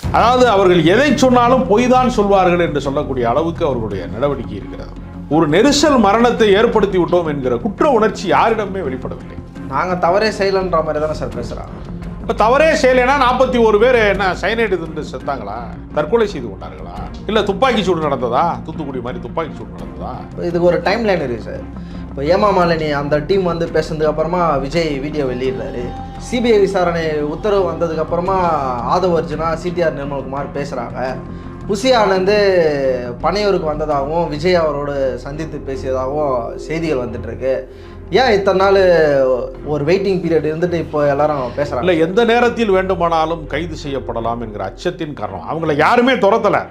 அதாவது அவர்கள் எதை சொன்னாலும் பொய் தான் சொல்வார்கள் என்று சொல்லக்கூடிய அளவுக்கு அவர்களுடைய நடவடிக்கை இருக்கிறது. ஒரு நெரிசல் மரணத்தை ஏற்படுத்தி விட்டோம் என்கிற குற்ற உணர்ச்சி யாரிடமே வெளிப்படவில்லை. நாங்கள் தவறே செய்யலைன்ற மாதிரி தானே சார் பேசுகிறாங்க இப்போ தவறே செய்யலைன்னா நாற்பத்தி ஒரு பேர் என்ன சைனைடு தின்று செத்தாங்களா? தற்கொலை செய்து கொண்டார்களா? இல்லை துப்பாக்கி சூடு நடந்ததா? தூத்துக்குடி மாதிரி துப்பாக்கி சூடு நடந்ததா? இதுக்கு ஒரு டைம் லைன் இருக்குது சார். இப்போ ஏமா மாலினி அந்த டீம் வந்து பேசுனதுக்கு அப்புறமா விஜய் வீடியோ வெளியிடுறாரு. சிபிஐ விசாரணை உத்தரவு வந்ததுக்கு அப்புறமா ஆதவ அர்ஜுனா சிடிஆர் நிர்மல்குமார் பேசுகிறாங்க புசி ஆனந்து பனையூருக்கு வந்ததாகவும் விஜய் அவரோடு சந்தித்து பேசியதாகவும் செய்திகள் வந்துட்டுருக்கு. ஏன் இத்தனை நாள் ஒரு வெயிட்டிங் பீரியட் இருந்துட்டு இப்போ எல்லாரும் பேசுகிறாங்க இல்லை எந்த நேரத்தில் வேண்டுமானாலும் கைது செய்யப்படலாம் என்கிற அச்சத்தின் காரணம். அவங்கள யாருமே துரத்தலை.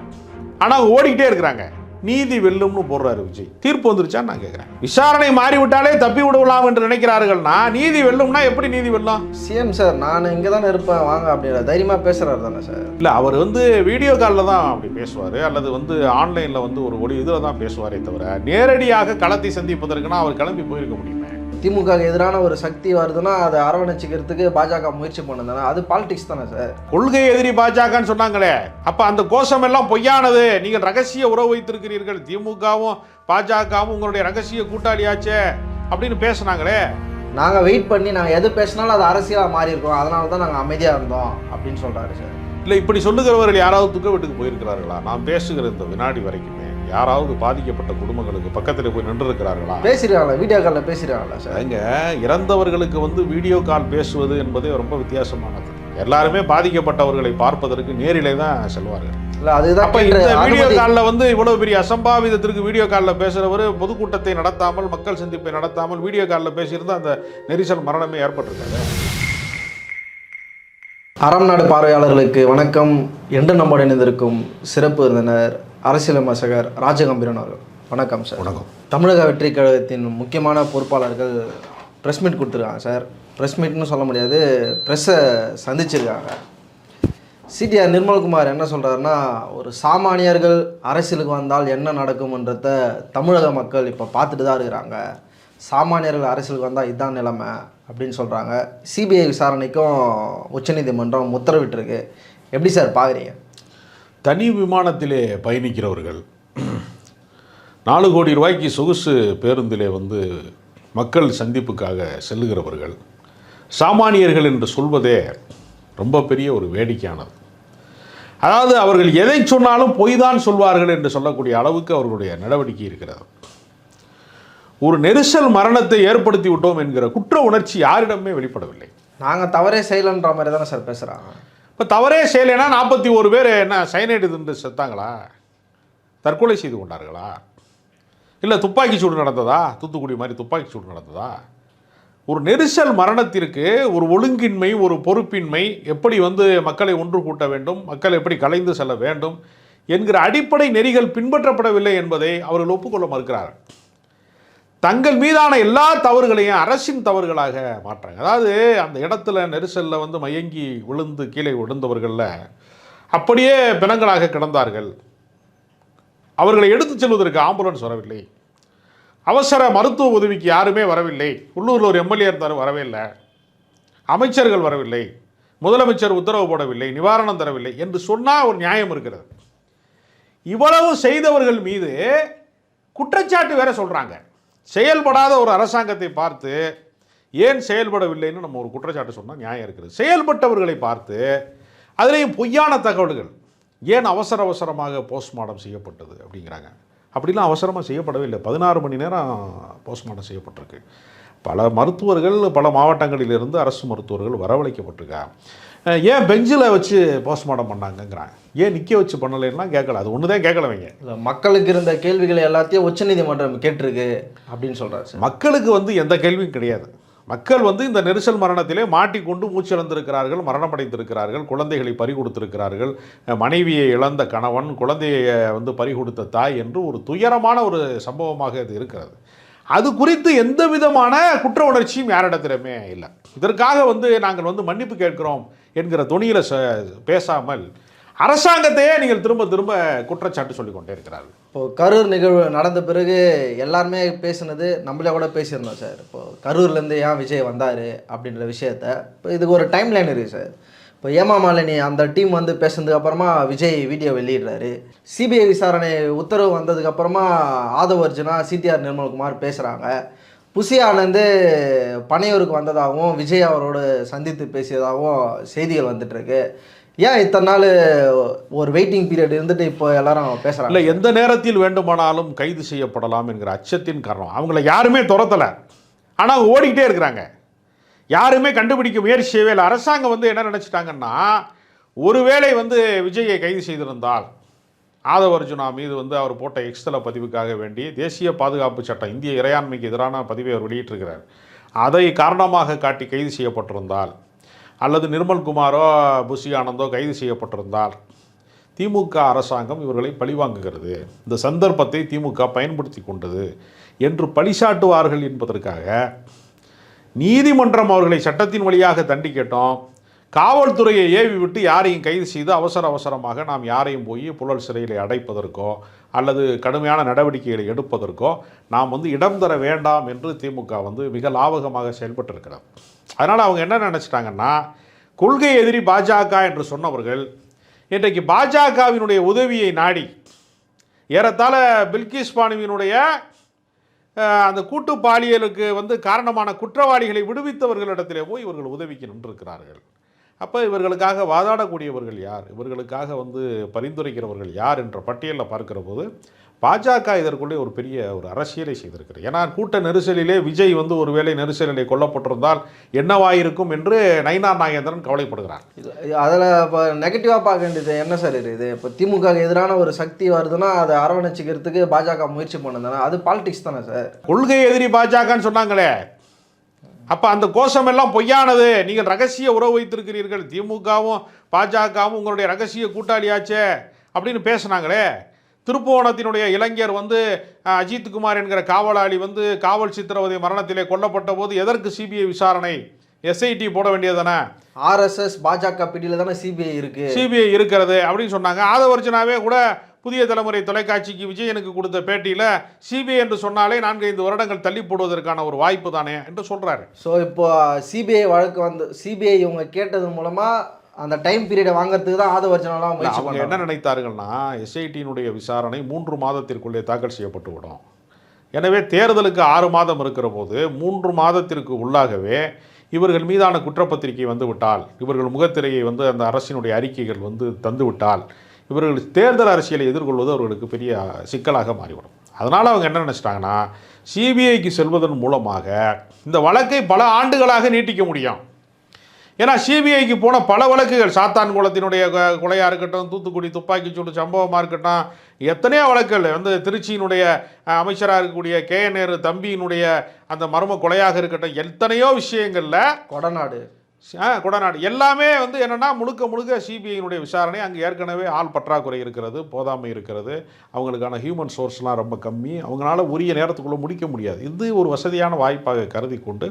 ஆனால் ஓடிக்கிட்டே இருக்கிறாங்க. நீதி வெல்லும்னு போடுறாரு விஜய். தீர்ப்பு வந்துருச்சான்னு நான் கேட்குறேன் விசாரணை மாறிவிட்டாலே தப்பி விடலாம் என்று நினைக்கிறார்கள்னா நீதி வெல்லும்னா எப்படி நீதி வெல்லும் சிஎம் சார் நான் இங்கே தானே இருப்பேன். வாங்க அப்படின்ற தைரியமாக பேசுகிறாரு தானே சார். இல்லை அவர் வந்து வீடியோ காலில் தான் அப்படி பேசுவார். அல்லது வந்து ஆன்லைனில் வந்து ஒரு ஒளி இதில் தான் பேசுவாரே தவிர நேரடியாக களத்தை சந்திப்பதற்குனா அவர் கிளம்பி போயிருக்க முடியுமே. திமுக எதிரான ஒரு சக்தி வருதுன்னா அதை அரவணைச்சிக்கிறதுக்கு பாஜக முயற்சி பண்ணுதானே அது பாலிடிக்ஸ் தானே சார் கொள்கை எதிரி பாஜகன்னு சொன்னாங்களே. அப்ப அந்த கோஷம் எல்லாம் பொய்யானது. நீங்கள் ரகசிய உறவு வைத்திருக்கிறீர்கள். திமுகவும் பாஜகவும் உங்களுடைய ரகசிய கூட்டாளியாச்சே அப்படின்னு பேசுனாங்களே. நாங்கள் வெயிட் பண்ணி நாங்கள் எது பேசினாலும் அது அரசியலாக மாறி இருக்கோம் அதனால தான் நாங்கள் அமைதியாக இருந்தோம் அப்படின்னு சொல்கிறாரு சார் இல்லை இப்படி சொல்லுகிறவர்கள் யாராவது துக்க வீட்டுக்கு போயிருக்கிறார்களா? நான் பேசுகிற இந்த வினாடி வரைக்குமே யாராவது பாதிக்கப்பட்ட குடும்பங்களுக்கு பக்கத்தில் போய் நின்று இருக்கிறார்களா பேசிடுறாங்களா வீடியோ காலில் பேசிடுறாங்களா சார்? அங்க இறந்தவர்களுக்கு வந்து வீடியோ கால் பேசுவது என்பதே ரொம்ப வித்தியாசமானது. எல்லாருமே பாதிக்கப்பட்டவர்களை பார்ப்பதற்கு நேரிலே தான் செல்வார்கள். வீடியோ காலில் வந்து இவ்வளவு பெரிய அசம்பாவிதத்திற்கு வீடியோ காலில் பேசுறவர் பொதுக்கூட்டத்தை நடத்தாமல் மக்கள் சந்திப்பை நடத்தாமல் வீடியோ காலில் பேசியிருந்தா அந்த நெரிசல் மரணமே ஏற்பட்டிருக்காது. அறம் நாடு பார்வையாளர்களுக்கு வணக்கம். என்று நம்முடன் இணைந்திருக்கும் சிறப்பு விருந்தினர் அரசியல் ராஜகம்பீரன் அவர்கள். வணக்கம் சார். வணக்கம். தமிழக வெற்றி கழகத்தின் முக்கியமான பொறுப்பாளர்கள் ப்ரெஸ் மீட் கொடுத்துருக்காங்க சார். ப்ரெஸ் மீட்னு சொல்ல முடியாது ப்ரெஸ்ஸை சந்திச்சிருக்காங்க. சிடிஆர் நிர்மல்குமார் என்ன சொல்கிறாருன்னா ஒரு சாமானியர்கள் அரசியலுக்கு வந்தால் என்ன நடக்கும்ன்றத தமிழக மக்கள் இப்போ பார்த்துட்டு தான் இருக்கிறாங்க. சாமானியர்கள் அரசியலுக்கு வந்தால் இதுதான் நிலைமை அப்படின்னு சொல்கிறாங்க சிபிஐ விசாரணைக்கும் உச்சநீதிமன்றம் உத்தரவிட்டிருக்கு. எப்படி சார் பார்க்குறீங்க தனி விமானத்திலே பயணிக்கிறவர்கள். நாலு கோடி ரூபாய்க்கு சொகுசு பேருந்திலே வந்து மக்கள் சந்திப்புக்காக செல்லுகிறவர்கள். சாமானியர்கள் என்று சொல்வதே ரொம்ப பெரிய ஒரு வேடிக்கையானது. அதாவது அவர்கள் எதை சொன்னாலும் பொய் தான் சொல்வார்கள் என்று சொல்லக்கூடிய அளவுக்கு அவர்களுடைய நடவடிக்கை இருக்கிறது. ஒரு நெரிசல் மரணத்தை ஏற்படுத்தி விட்டோம் என்கிற குற்ற உணர்ச்சி யாரிடமே வெளிப்படவில்லை. நாங்கள் தவறே செய்யலன்ற மாதிரி தானே சார் பேசுகிறாங்க இப்போ தவறே செய்யலைன்னா நாற்பத்தி ஒரு பேர் என்ன சைனைடு தின்று செத்தாங்களா? தற்கொலை செய்து கொண்டார்களா? இல்லை துப்பாக்கி சூடு நடந்ததா? தூத்துக்குடி மாதிரி துப்பாக்கி சூடு நடந்ததா? ஒரு நெரிசல் மரணத்திற்கு ஒரு ஒழுங்கின்மை ஒரு பொறுப்பின்மை எப்படி வந்து மக்களை ஒன்று கூட்ட வேண்டும் மக்கள் எப்படி கலைந்து செல்ல வேண்டும் என்கிற அடிப்படை நெறிகள் பின்பற்றப்படவில்லை என்பதை அவர்கள் ஒப்புக்கொள்ள மறுக்கிறார்கள். தங்கள் மீதான எல்லா தவறுகளையும் அரசின் தவறுகளாக மாற்றாங்க. அதாவது அந்த இடத்துல நெரிசலில் வந்து மயங்கி விழுந்து கீழே விழுந்தவர்களில் அப்படியே பிணங்களாக கிடந்தார்கள். அவர்களை எடுத்துச் செல்வதற்கு ஆம்புலன்ஸ் வரவில்லை. அவசர மருத்துவ உதவிக்கு யாருமே வரவில்லை. உள்ளூரில் ஒரு எம்எல்ஏ இருந்தாலும் வரவே இல்லை. அமைச்சர்கள் வரவில்லை. முதலமைச்சர் உத்தரவு போடவில்லை நிவாரணம் தரவில்லை என்று சொன்னால் ஒரு நியாயம் இருக்கிறது. இவ்வளவு செய்தவர்கள் மீது குற்றச்சாட்டு வேற சொல்கிறாங்க செயல்படாத ஒரு அரசாங்கத்தை பார்த்து ஏன் செயல்படவில்லைன்னு நம்ம ஒரு குற்றச்சாட்டு சொன்னால் நியாயம் இருக்குது. செயல்பட்டவர்களை பார்த்து அதுலேயும் பொய்யான தகவல்கள். ஏன் அவசர அவசரமாக போஸ்ட்மார்ட்டம் செய்யப்பட்டது அப்படிங்கிறாங்க. அப்படிலாம் அவசரமாக செய்யப்படவே இல்லை. பதினாறு மணி நேரம் போஸ்ட்மார்ட்டம் செய்யப்பட்டிருக்கு. பல மருத்துவர்கள் பல மாவட்டங்களிலிருந்து அரசு மருத்துவர்கள் வரவழைக்கப்பட்டிருக்காங்க ஏன் பெஞ்சில் வச்சு போஸ்ட்மார்ட்டம் பண்ணாங்கங்கிறாங்க. ஏன் நிற்க வச்சு பண்ணலைன்னா கேட்கல அது ஒன்று தான் கேட்கலவங்க இல்லை மக்களுக்கு இருந்த கேள்விகளை எல்லாத்தையும் உச்சநீதிமன்றம் கேட்டிருக்கு அப்படின்னு சொல்கிறாரு மக்களுக்கு வந்து எந்த கேள்வியும் கிடையாது. மக்கள் வந்து இந்த நெரிசல் மரணத்திலே மாட்டிக்கொண்டு மூச்சிழந்திருக்கிறார்கள் மரணமடைந்திருக்கிறார்கள் குழந்தைகளை பறி கொடுத்திருக்கிறார்கள் மனைவியை இழந்த கணவன் குழந்தையை வந்து பறி கொடுத்த தாய் என்று ஒரு துயரமான ஒரு சம்பவமாக இது இருக்கிறது. அது குறித்து எந்த விதமான குற்ற உணர்ச்சியும் யாரிடத்திலுமே இல்லை. இதற்காக வந்து நாங்கள் வந்து மன்னிப்பு கேட்கிறோம் என்கிற துணியில் ச பேசாமல் அரசாங்கத்தையே நீங்கள் திரும்ப திரும்ப குற்றச்சாட்டு சொல்லிக் கொண்டே இருக்கிறார்கள். இப்போ கரூர் நிகழ்வு நடந்த பிறகு எல்லாருமே பேசினது நம்மளே கூட பேசியிருந்தோம் சார். இப்போ கரூர்லேருந்து ஏன் விஜய் வந்தார் அப்படின்ற விஷயத்த இப்போ இதுக்கு ஒரு டைம் லைன் இருக்குது சார். இப்போ ஏமா மாலினி அந்த டீம் வந்து பேசுனதுக்கு அப்புறமா விஜய் வீடியோ வெளியிடுறாரு. சிபிஐ விசாரணை உத்தரவு வந்ததுக்கு அப்புறமா ஆதவ அர்ஜுனா சிடிஆர் நிர்மல்குமார் பேசுகிறாங்க புசி ஆனந்து பனையூருக்கு வந்ததாகவும் விஜய் அவரோட சந்தித்து பேசியதாகவும் செய்திகள் வந்துட்டுருக்கு. ஏன் இத்தனை நாள் ஒரு வெயிட்டிங் பீரியட் இருந்துட்டு இப்போ எல்லாரும் பேசுகிறாங்க இல்லை எந்த நேரத்தில் வேண்டுமானாலும் கைது செய்யப்படலாம் என்கிற அச்சத்தின் காரணம். அவங்கள யாருமே துரத்தலை. ஆனால் அவங்க ஓடிக்கிட்டே இருக்கிறாங்க. யாருமே கண்டுபிடிக்க முயற்சி செய்யவே இல்லை. அரசாங்கம் வந்து என்ன நினச்சிட்டாங்கன்னா ஒருவேளை வந்து விஜயை கைது செய்திருந்தால் ஆதவ அர்ஜுனா மீது வந்து அவர் போட்ட எக்ஸ்தல பதிவுக்காக வேண்டி தேசிய பாதுகாப்பு சட்டம் இந்திய இறையாண்மைக்கு எதிரான பதிவை அவர் வெளியிட்டிருக்கிறார். அதை காரணமாக காட்டி கைது செய்யப்பட்டிருந்தால் அல்லது நிர்மல்குமாரோ புஷி ஆனந்தோ கைது செய்யப்பட்டிருந்தால் திமுக அரசாங்கம் இவர்களை பழிவாங்குகிறது இந்த சந்தர்ப்பத்தை திமுக பயன்படுத்தி கொண்டது என்று பழிசாட்டுவார்கள் என்பதற்காக நீதிமன்றம் அவர்களை சட்டத்தின் வழியாக தண்டிக்கட்டும். காவல்துறையை ஏவி விட்டு யாரையும் கைது செய்து அவசர அவசரமாக நாம் யாரையும் போய் புழல் சிறையில் அடைப்பதற்கோ அல்லது கடுமையான நடவடிக்கைகளை எடுப்பதற்கோ நாம் வந்து இடம் தர வேண்டாம் என்று திமுக வந்து மிக லாபகமாக செயல்பட்டிருக்கிறார் அதனால் அவங்க என்ன நினச்சிட்டாங்கன்னா கொள்கை எதிரி பாஜக என்று சொன்னவர்கள் இன்றைக்கு பாஜகவினுடைய உதவியை நாடி ஏறத்தாழ பில்கிஸ் பானுவினுடைய அந்த கூட்டு பாலியலுக்கு வந்து காரணமான குற்றவாளிகளை விடுவித்தவர்களிடத்திலே போய் இவர்கள் உதவிக்கு நின்றிருக்கிறார்கள். அப்போ இவர்களுக்காக வாதாடக்கூடியவர்கள் யார்? இவர்களுக்காக வந்து பரிந்துரைக்கிறவர்கள் யார் என்ற பட்டியலில் பார்க்கிற போது பாஜக இதற்குள்ளே ஒரு பெரிய ஒரு அரசியலை செய்திருக்கிறது. ஏன்னா கூட்ட நெரிசலிலே விஜய் வந்து ஒருவேளை நெரிசலிலே கொல்லப்பட்டிருந்தால் என்னவாயிருக்கும் என்று நயினார் நாகேந்திரன் கவலைப்படுகிறார். அதில் இப்போ நெகட்டிவாக பார்க்க வேண்டியது என்ன சார் இது? இப்போ திமுக எதிரான ஒரு சக்தி வருதுன்னா அதை அரவணைச்சிக்கிறதுக்கு பாஜக முயற்சி பண்ணுதானே அது பாலிடிக்ஸ் தானே சார் கொள்கை எதிரி பாஜகன்னு சொன்னாங்களே. அப்போ அந்த கோஷம் எல்லாம் பொய்யானது. நீங்கள் ரகசிய உறவு வைத்திருக்கிறீர்கள். திமுகவும் பாஜகவும் உங்களுடைய ரகசிய கூட்டாளியாச்சே அப்படின்னு பேசுனாங்களே. திருப்புவனத்தினுடைய இளைஞர் வந்து அஹ், அஜித் குமார் என்கிற காவலாளி வந்து காவல் சித்திரவதை மரணத்திலே கொல்லப்பட்ட போது எதற்கு சிபிஐ விசாரணை? எஸ்ஐடி போட வேண்டியதானே ஆர்எஸ்எஸ் பாஜக பிடியில் தானே சிபிஐ இருக்கு. சிபிஐ இருக்கிறது அப்படின்னு சொன்னாங்க. ஆதவர்ஜனாவே கூட புதிய தலைமுறை தொலைக்காட்சிக்கு விஜயனுக்கு கொடுத்த பேட்டியில் சிபிஐ என்று சொன்னாலே நான்கைந்து வருடங்கள் தள்ளி போடுவதற்கான ஒரு வாய்ப்பு தானே என்று சொல்றாரு. ஸோ இப்போ சிபிஐ வழக்கு வந்து சிபிஐ இவங்க கேட்டது மூலமா அந்த டைம் பீரியடை வாங்குறதுக்கு தான் இல்ல, முயற்சி அவங்க என்ன நினைத்தார்கள்னா எஸ்ஐடியினுடைய விசாரணை மூன்று மாதத்திற்குள்ளே தாக்கல் செய்யப்பட்டு விடும். எனவே தேர்தலுக்கு ஆறு மாதம் இருக்கிற போது மூன்று மாதத்திற்கு உள்ளாகவே இவர்கள் மீதான குற்றப்பத்திரிகை வந்து விட்டால் இவர்கள் முகத்திரையை வந்து அந்த அரசினுடைய அறிக்கைகள் வந்து தந்து விட்டால் இவர்கள் தேர்தல் அரசியலை எதிர்கொள்வது அவர்களுக்கு பெரிய சிக்கலாக மாறிவிடும். அதனால் அவங்க என்ன நினச்சிட்டாங்கன்னா சிபிஐக்கு செல்வதன் மூலமாக இந்த வழக்கை பல ஆண்டுகளாக நீட்டிக்க முடியும். ஏன்னா சிபிஐக்கு போன பல வழக்குகள் சாத்தான் குளத்தினுடைய கொலையாக இருக்கட்டும் தூத்துக்குடி துப்பாக்கிச்சூடு சம்பவமாக இருக்கட்டும் எத்தனையோ வழக்குகள். வந்து திருச்சியினுடைய அமைச்சராக இருக்கக்கூடிய கே என் நேரு தம்பியினுடைய அந்த மர்ம கொலையாக இருக்கட்டும் எத்தனையோ விஷயங்களில் கொடநாடு. கொடநாடு. எல்லாமே வந்து என்னென்னா முழுக்க முழுக்க சிபிஐனுடைய விசாரணை. அங்கே ஏற்கனவே ஆள் பற்றாக்குறை இருக்கிறது போதாமை இருக்கிறது. அவங்களுக்கான ஹியூமன் சோர்ஸ்லாம் ரொம்ப கம்மி. அவங்களால உரிய நேரத்துக்குள்ளே முடிக்க முடியாது. இது ஒரு வசதியான வாய்ப்பாக கருதி கொண்டு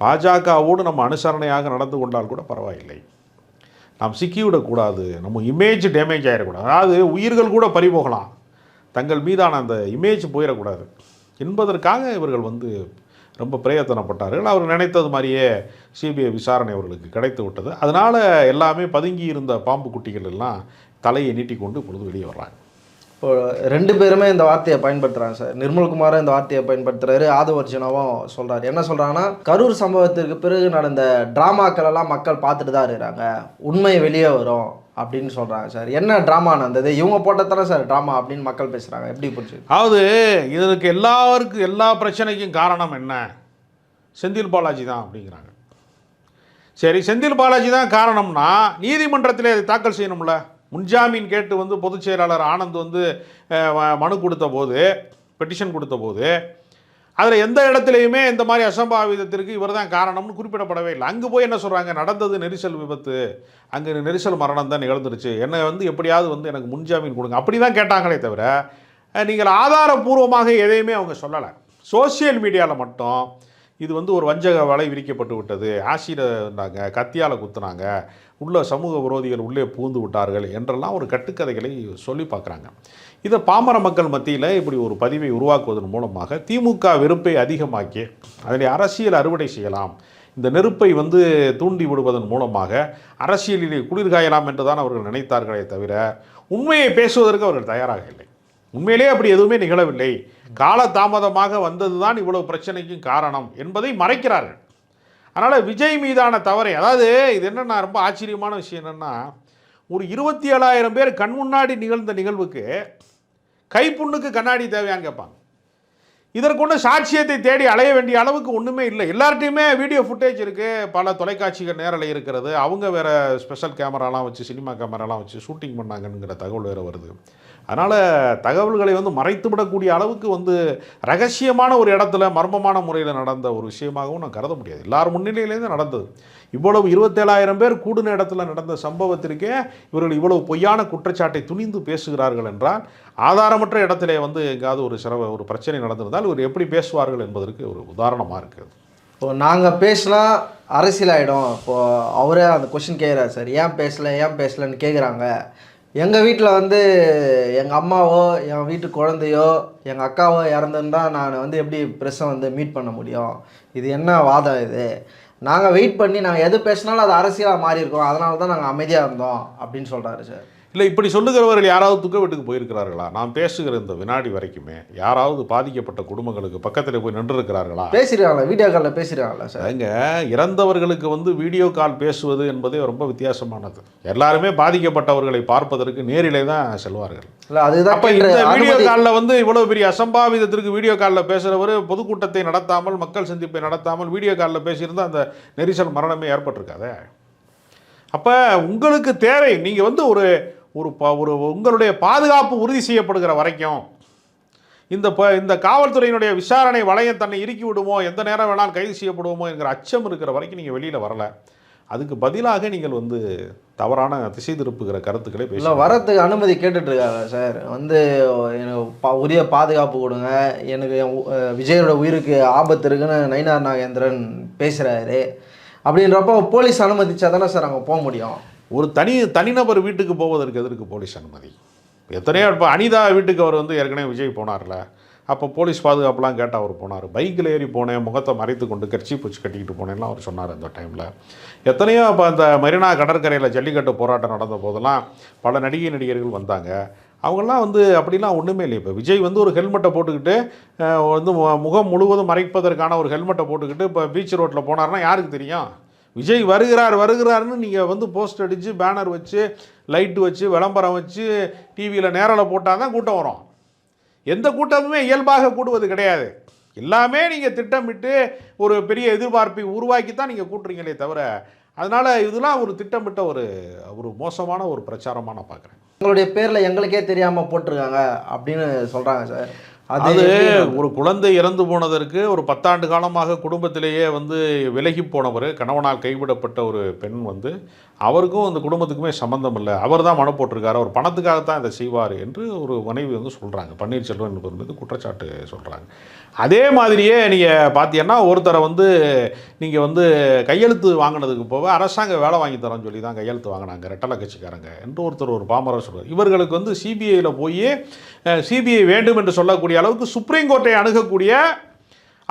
பாஜகவோடு நம்ம அனுசரணையாக நடந்து கொண்டால் கூட பரவாயில்லை. நாம் சிக்கிவிடக்கூடாது நம்ம இமேஜ் டேமேஜ் ஆகிடக்கூடாது அதாவது உயிர்கள் கூட பறிபோகலாம். தங்கள் மீதான அந்த இமேஜ் போயிடக்கூடாது. என்பதற்காக இவர்கள் வந்து ரொம்ப பிரயத்தனப்பட்டார்கள் அவர் நினைத்தது மாதிரியே சிபிஐ விசாரணை அவர்களுக்கு கிடைத்து விட்டது. அதனால் எல்லாமே பதுங்கி இருந்த பாம்பு குட்டிகள் எல்லாம் தலையை நீட்டிக்கொண்டு இப்பொழுது வெளியே வர்றாங்க. ரெண்டு பேருமே இந்த வார்த்தையை பயன்படுத்துகிறாங்க சார். நிர்மல்குமாரும் இந்த வார்த்தையை பயன்படுத்துறாரு. ஆதவர்ஜனாவும் சொல்கிறாரு என்ன சொல்கிறாங்கன்னா கரூர் சம்பவத்திற்கு பிறகு நடந்த ட்ராமாக்களெல்லாம் மக்கள் பார்த்துட்டு தான் இருக்கிறாங்க. உண்மை வெளியே வரும் அப்படின்னு சொல்கிறாங்க சார். என்ன ட்ராமா நடந்தது? இவங்க போட்டதானே சார் ட்ராமா அப்படின்னு மக்கள் பேசுகிறாங்க எப்படி புரிச்சு அதாவது இதற்கு எல்லாருக்கும் எல்லா பிரச்சனைக்கும் காரணம் என்ன? செந்தில் பாலாஜி தான் அப்படிங்கிறாங்க. சரி செந்தில் பாலாஜி தான் காரணம்னா நீதிமன்றத்தில் அதை தாக்கல் செய்யணும்ல? முன்ஜாமீன் கேட்டு வந்து பொதுச் செயலாளர் ஆனந்த் வந்து மனு கொடுத்த போது பெட்டிஷன் கொடுத்த போது அதில் எந்த இடத்துலையுமே இந்த மாதிரி அசம்பாவிதத்திற்கு இவர் தான் காரணம்னு குறிப்பிடப்படவே இல்லை. அங்கே போய் என்ன சொல்கிறாங்க நடந்தது நெரிசல் விபத்து. அங்கே நெரிசல் மரணம் தான் நிகழ்ந்துருச்சு. என்னை வந்து எப்படியாவது வந்து எனக்கு முன்ஜாமீன் கொடுங்க. அப்படி தான் கேட்டாங்களே தவிர நீங்கள் ஆதாரபூர்வமாக எதையுமே அவங்க சொல்லலை. சோஷியல் மீடியாவில் மட்டும் இது வந்து ஒரு வஞ்சக வலை விரிக்கப்பட்டு விட்டது. ஆசிரியர் இருந்தாங்க கத்தியால் குத்துனாங்க. உள்ள சமூக விரோதிகள் உள்ளே புகுந்து விட்டார்கள் என்றெல்லாம் ஒரு கட்டுக்கதைகளை சொல்லி பார்க்குறாங்க. இதை பாமர மக்கள் மத்தியில் இப்படி ஒரு பதிவை உருவாக்குவதன் மூலமாக திமுக வெறுப்பை அதிகமாக்கி அதில் அரசியல் அறுவடை செய்யலாம். இந்த நெருப்பை வந்து தூண்டி விடுவதன் மூலமாக அரசியலிலே குளிர்காயலாம் என்று தான் அவர்கள் நினைத்தார்களே தவிர உண்மையை பேசுவதற்கு அவர்கள் தயாராக இல்லை. உண்மையிலேயே அப்படி எதுவுமே நிகழவில்லை. கால தாமதமாக வந்தது தான் இவ்வளவு பிரச்சனைக்கும் காரணம் என்பதை மறைக்கிறார்கள். அதனால் விஜய் மீதான தவறை அதாவது இது என்னென்னா ரொம்ப ஆச்சரியமான விஷயம் என்னென்னா ஒரு இருபத்தி ஏழாயிரம் பேர் கண் முன்னாடி நிகழ்ந்த நிகழ்வுக்கு கைப்புண்ணுக்கு கண்ணாடி தேவையான்னு கேட்பாங்க. இதற்கொண்டு சாட்சியத்தை தேடி அலைய வேண்டிய அளவுக்கு ஒன்றுமே இல்லை. எல்லார்ட்டையுமே வீடியோ ஃபுட்டேஜ் இருக்குது பல தொலைக்காட்சிகள் நேரலை இருக்கிறது. அவங்க வேறு ஸ்பெஷல் கேமராலாம் வச்சு சினிமா கேமராலாம் வச்சு ஷூட்டிங் பண்ணாங்கங்கிற தகவல் வேறு வருது. அதனால் தகவல்களை வந்து மறைத்து விடக்கூடிய அளவுக்கு வந்து ரகசியமான ஒரு இடத்துல மர்மமான முறையில் நடந்த ஒரு விஷயமாகவும் நான் கருத முடியாது. எல்லார் முன்னிலையிலேருந்து நடந்தது. இவ்வளவு இருபத்தேழாயிரம் பேர் கூடின இடத்துல நடந்த சம்பவத்திற்கே இவர்கள் இவ்வளவு பொய்யான குற்றச்சாட்டை துணிந்து பேசுகிறார்கள் என்றால் ஆதாரமற்ற இடத்திலே வந்து எங்காவது ஒரு சிரம ஒரு பிரச்சனை நடந்திருந்தால் இவர் எப்படி பேசுவார்கள் என்பதற்கு ஒரு உதாரணமாக இருக்குது இப்போ நாங்கள் பேசினா அரசியல் ஆகிடும் இப்போது அவரே அந்த கொஷின் கேட்குறாரு சார் ஏன் பேசலை ஏன் பேசலைன்னு கேட்குறாங்க எங்கள் வீட்டில் வந்து எங்கள் அம்மாவோ என் வீட்டு குழந்தையோ எங்கள் அக்காவோ இறந்துருந்தா நான் வந்து எப்படி ப்ரெஸ்ஸை வந்து மீட் பண்ண முடியும்? இது என்ன வாதம் இது? நாங்கள் வெயிட் பண்ணி நாங்கள் எது பேசினாலும் அது அரசியலாக மாறி இருக்கோம் அதனால தான் நாங்கள் அமைதியாக இருந்தோம் அப்படின்னு சொல்கிறாரு சார். இல்லை இப்படி சொல்லுகிறவர்கள் யாராவது துக்க வீட்டுக்கு போயிருக்கிறார்களா? நான் பேசுகிற இந்த வினாடி வரைக்குமே யாராவது பாதிக்கப்பட்ட குடும்பங்களுக்கு பக்கத்தில் போய் நின்றுருக்கிறார்களா? பேசிடுறாங்களா வீடியோ காலில் பேசிடுறாங்களா சார். அங்க இறந்தவர்களுக்கு வந்து வீடியோ கால் பேசுவது என்பதே ரொம்ப வித்தியாசமானது. எல்லாருமே பாதிக்கப்பட்டவர்களை பார்ப்பதற்கு நேரிலே தான் செல்வார்கள். இல்லை அதுதான் அப்ப இந்த. வீடியோ காலில் வந்து இவ்வளவு பெரிய அசம்பாவிதத்திற்கு வீடியோ காலில் பேசுகிறவர் பொதுக்கூட்டத்தை நடத்தாமல் மக்கள் சந்திப்பை நடத்தாமல் வீடியோ காலில் பேசியிருந்தா அந்த நெரிசல் மரணமே ஏற்பட்டிருக்காதே. அப்போ உங்களுக்கு தேவை நீங்கள் வந்து ஒரு ஒரு ப- ஒரு உங்களுடைய பாதுகாப்பு உறுதி செய்யப்படுகிற வரைக்கும் இந்த ப இந்த காவல்துறையினுடைய விசாரணை வளையம் தன்னை இறுக்கி விடுமோ எந்த நேரம் வேணாலும் கைது செய்யப்படுவோமோ என்கிற அச்சம் இருக்கிற வரைக்கும் நீங்கள் வெளியில் வரல. அதுக்கு பதிலாக நீங்கள் வந்து தவறான திசை திருப்புகிற கருத்துக்களை இல்லை பேச வரத்துக்கு அனுமதி கேட்டுட்ருக்காங்க சார். வந்து எனக்கு பா உரிய பாதுகாப்பு கொடுங்க. எனக்கு என் விஜயோட உயிருக்கு ஆபத்து இருக்குன்னு நயினார் நாகேந்திரன் பேசுகிறாரு அப்படின்றப்போ போலீஸ் அனுமதிச்சா தானே சார் அங்கே போக முடியும்? ஒரு தனி தனிநபர் வீட்டுக்கு போவதற்கு எதற்கு போலீஸ் அனுமதி? எத்தனையோ இப்போ அனிதா வீட்டுக்கு அவர் வந்து ஏற்கனவே விஜய் போனார்ல. அப்போ போலீஸ் பாதுகாப்புலாம் கேட்டால் அவர் போனார். பைக்கில் ஏறி போனேன் முகத்தை மறைத்து கொண்டு கட்சி பூச்சி கட்டிக்கிட்டு போனேன்லாம் அவர் சொன்னார் அந்த டைமில் எத்தனையோ அப்போ அந்த மெரினா கடற்கரையில் ஜல்லிக்கட்டு போராட்டம் நடந்த போதெல்லாம் பல நடிகை நடிகர்கள் வந்தாங்க. அவங்கெல்லாம் வந்து அப்படிலாம் ஒன்றுமே இல்லை. இப்போ விஜய் வந்து ஒரு ஹெல்மெட்டை போட்டுக்கிட்டு வந்து மு- முகம் முழுவதும் மறைப்பதற்கான ஒரு ஹெல்மெட்டை போட்டுக்கிட்டு இப்போ பீச் ரோட்டில் போனார்னா யாருக்கு தெரியும்? விஜய் வருகிறார் வருகிறாருன்னு நீங்கள் வந்து போஸ்ட் அடித்து பேனர் வச்சு லைட்டு வச்சு விளம்பரம் வச்சு டிவியில் நேரில் போட்டால் தான் கூட்டம் வரும். எந்த கூட்டமுமே இயல்பாக கூடுவது கிடையாது. எல்லாமே நீங்கள் திட்டமிட்டு ஒரு பெரிய எதிர்பார்ப்பை உருவாக்கி தான் நீங்கள் கூட்டுறீங்களே தவிர அதனால் இதெல்லாம் ஒரு திட்டமிட்ட ஒரு ஒரு மோசமான ஒரு பிரச்சாரமாக நான் பார்க்குறேன் எங்களுடைய பேரில் எங்களுக்கே தெரியாமல் போட்டிருக்காங்க அப்படின்னு சொல்கிறாங்க சார். அது ஒரு குழந்தை இறந்து போனதற்கு ஒரு பத்தாண்டு காலமாக குடும்பத்திலேயே வந்து விலகி போனவர் கணவனால் கைவிடப்பட்ட ஒரு பெண் வந்து அவருக்கும் அந்த குடும்பத்துக்குமே சம்மந்தம் இல்லை. அவர் தான் மனம் போட்டிருக்காரு. அவர் பணத்துக்காகத்தான் இதை செய்வார் என்று ஒரு மனைவி வந்து சொல்கிறாங்க பன்னீர்செல்வம் என்பவர் மீது குற்றச்சாட்டு சொல்கிறாங்க அதே மாதிரியே நீங்கள் பார்த்தீங்கன்னா ஒருத்தரை வந்து நீங்கள் வந்து கையெழுத்து வாங்கினதுக்கு போக அரசாங்க வேலை வாங்கி தரோன்னு சொல்லி தான் கையெழுத்து வாங்கினாங்க ரெட்டலை கட்சிக்காரங்க என்று ஒருத்தர் ஒரு பாமரர் சொல்றார். இவர்களுக்கு வந்து சிபிஐயில் போய் சிபிஐ வேண்டும் என்று சொல்லக்கூடிய அளவுக்கு சுப்ரீம் கோர்ட்டை அணுகக்கூடிய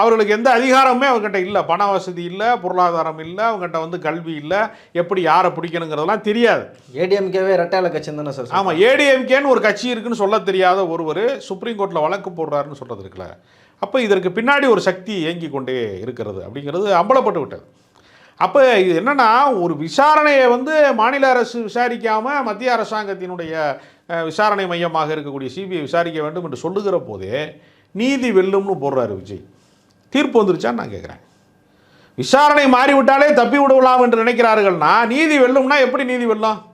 அவர்களுக்கு எந்த அதிகாரமுமே அவங்ககிட்ட இல்லை. பண வசதி இல்லை பொருளாதாரம் இல்லை அவங்ககிட்ட வந்து கல்வி இல்லை எப்படி யாரை பிடிக்கணுங்கிறதெல்லாம் தெரியாது. ஏடிஎம்கேவே ரெட்டையில கட்சி தானே சார் ஆமாம் ஏடிஎம்கேன்னு ஒரு கட்சி இருக்குன்னு சொல்ல தெரியாத ஒருவர் சுப்ரீம் கோர்ட்டில் வழக்கு போடுறாருன்னு சொல்கிறது இருக்குல்ல. அப்போ இதற்கு பின்னாடி ஒரு சக்தி இயங்கி கொண்டே இருக்கிறது அப்படிங்கிறது அம்பலப்பட்டு விட்டது. அப்போ இது என்னன்னா ஒரு விசாரணையை வந்து மாநில அரசு விசாரிக்காமல் மத்திய அரசாங்கத்தினுடைய விசாரணை மையமாக இருக்கக்கூடிய சிபிஐ விசாரிக்க வேண்டும் என்று சொல்லுகிற போதே நீதி வெல்லும்னு போடுறாரு விஜய். தீர்ப்பு வந்துருச்சான்னு நான் கேட்குறேன் விசாரணை மாறிவிட்டாலே தப்பி விடலாம் என்று நினைக்கிறார்கள்னா நீதி வெல்லும்னா எப்படி நீதி வெல்லும்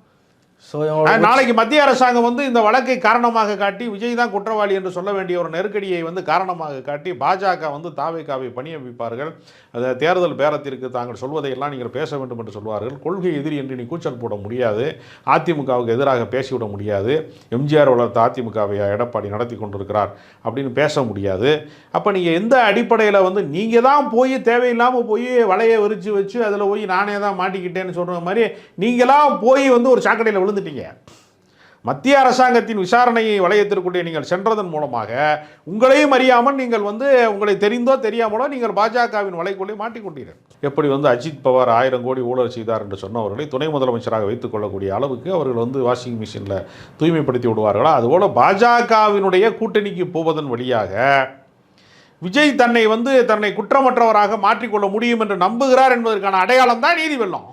நாளைக்கு மத்திய அரசாங்கம் வந்து இந்த வழக்கை காரணமாக காட்டி விஜய் தான் குற்றவாளி என்று சொல்ல வேண்டிய ஒரு நெருக்கடியை வந்து காரணமாக காட்டி பாஜக வந்து தாவேக்காவை பணியமைப்பார்கள் அதை தேர்தல் பேரத்திற்கு தாங்கள் சொல்வதையெல்லாம் நீங்கள் பேச வேண்டும் என்று சொல்வார்கள். கொள்கை எதிரி என்று நீ கூச்சல் போட முடியாது. அதிமுகவுக்கு எதிராக பேசிவிட முடியாது. எம்ஜிஆர் வளர்த்த அதிமுகவை எடப்பாடி நடத்தி கொண்டிருக்கிறார் அப்படின்னு பேச முடியாது. அப்போ நீங்கள் எந்த அடிப்படையில் வந்து நீங்கள் தான் போய் தேவையில்லாமல் போய் வலையை விரித்து வச்சு அதில் போய் நானே தான் மாட்டிக்கிட்டேன்னு சொல்கிற மாதிரி நீங்களாம் போய் வந்து ஒரு சாக்கடையில் விழுந்துட்டீங்க மத்திய அரசாங்கத்தின் விசாரணையை வளையத்திற்குள்ளே நீங்கள் சென்றதன் மூலமாக உங்களையும் அறியாமல் நீங்கள் வந்து உங்களை தெரிந்தோ தெரியாமலோ நீங்கள் பாஜகவின் வலைக்குள்ளே மாட்டிக்கொண்டீர்கள். எப்படி வந்து அஜித் பவார் ஆயிரம் கோடி ஊழல் செய்தார் என்று சொன்னவர்களை துணை முதலமைச்சராக வைத்துக் கொள்ளக்கூடிய அளவுக்கு அவர்கள் வந்து வாஷிங் மிஷினில் தூய்மைப்படுத்தி விடுவார்களா? அதுபோல் பாஜகவினுடைய கூட்டணிக்கு போவதன் வழியாக விஜய் தன்னை வந்து தன்னை குற்றமற்றவராக மாற்றிக்கொள்ள முடியும் என்று நம்புகிறார் என்பதற்கான அடையாளம் தான் நீதி வெள்ளம்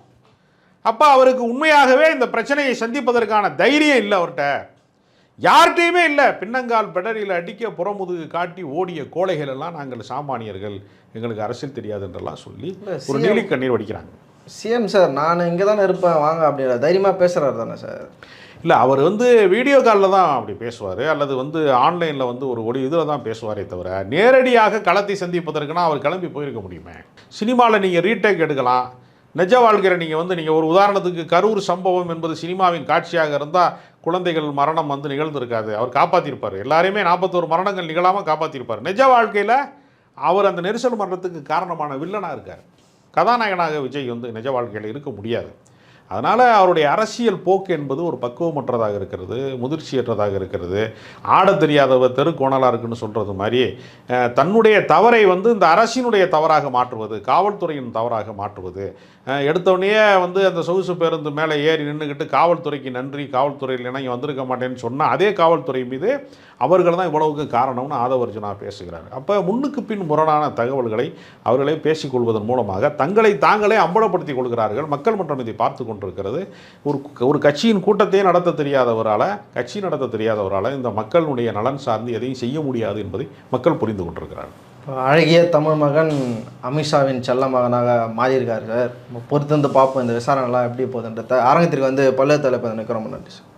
அப்போ அவருக்கு உண்மையாகவே இந்த பிரச்சனையை சந்திப்பதற்கான தைரியம் இல்லை அவர்கிட்ட யார்கிட்டையுமே இல்லை. பின்னங்கால் பெடரியில் அடிக்க புறமுதுகு காட்டி ஓடிய கோழைகள் எல்லாம் நாங்கள் சாமானியர்கள். எங்களுக்கு அரசியல் தெரியாது என்றெல்லாம் சொல்லி ஒரு நீலி கண்ணீர் வடிக்கிறாங்க. சிஎம் சார் நான் இங்கே தானே இருப்பேன். வாங்க அப்படின்ற தைரியமாக பேசுகிறாரு தானே சார்? இல்லை அவர் வந்து வீடியோ காலில் தான் அப்படி பேசுவார். அல்லது வந்து ஆன்லைனில் வந்து ஒரு ஒளி இதில் தான் பேசுவாரே தவிர நேரடியாக களத்தை சந்திப்பதற்குனா அவர் கிளம்பி போயிருக்க முடியுமே? சினிமாவில் நீங்கள் ரீடேக் எடுக்கலாம். நிஜ வாழ்கிற நீங்கள் வந்து நீங்கள் ஒரு உதாரணத்துக்கு கரூர் சம்பவம் என்பது சினிமாவின் காட்சியாக இருந்தால் குழந்தைகள் மரணம் வந்து நிகழ்ந்திருக்காது. அவர் காப்பாற்றிருப்பார் எல்லாரையுமே நாற்பத்தோரு மரணங்கள் நிகழாமல் காப்பாற்றிருப்பார் நிஜ வாழ்க்கையில் அவர் அந்த நெரிசல் மரணத்துக்கு காரணமான வில்லனாக இருக்கார். கதாநாயகனாக விஜய் வந்து நிஜ வாழ்க்கையில் இருக்க முடியாது. அதனால் அவருடைய அரசியல் போக்கு என்பது ஒரு பக்குவமற்றதாக இருக்கிறது முதிர்ச்சியற்றதாக இருக்கிறது. ஆடத் தெரியாதவர் தெருக்கோணலாக இருக்குன்னு சொல்கிறது மாதிரி தன்னுடைய தவறை வந்து இந்த அரசினுடைய தவறாக மாற்றுவது காவல்துறையின் தவறாக மாற்றுவது. அஹ், எடுத்தோடனே வந்து அந்த சொகுசு பேருந்து மேலே ஏறி நின்றுக்கிட்டு காவல்துறைக்கு நன்றி காவல்துறையில் இங்கே வந்திருக்க மாட்டேன்னு சொன்னால் அதே காவல்துறை மீது அவர்கள் தான் இவ்வளவுக்கு காரணம்னு ஆதவர்ஜுனா பேசுகிறார். அப்போ முன்னுக்கு பின் முரணான தகவல்களை அவர்களே பேசிக்கொள்வதன் மூலமாக தங்களை தாங்களே அம்பலப்படுத்திக் கொள்கிறார்கள். மக்கள் மன்றம் இதை பார்த்து கொண்டிருக்கிறது. ஒரு ஒரு கட்சியின் கூட்டத்தையே நடத்த தெரியாதவரால் கட்சி நடத்த தெரியாதவரால் இந்த மக்களுடைய நலன் சார்ந்து எதையும் செய்ய முடியாது என்பதை மக்கள் புரிந்து கொண்டிருக்கிறார்கள். இப்போ அழகிய தமிழ் மகன் அமித்ஷாவின் செல்ல மகனாக மாறியிருக்காரு சார். பொறுத்திருந்து பார்ப்போம் இந்த விசாரணைலாம் எப்படி போகுதுன்றத. அரங்கத்திற்கு வந்து பல்லு தலைப்பு ரொம்ப நன்றி சார்.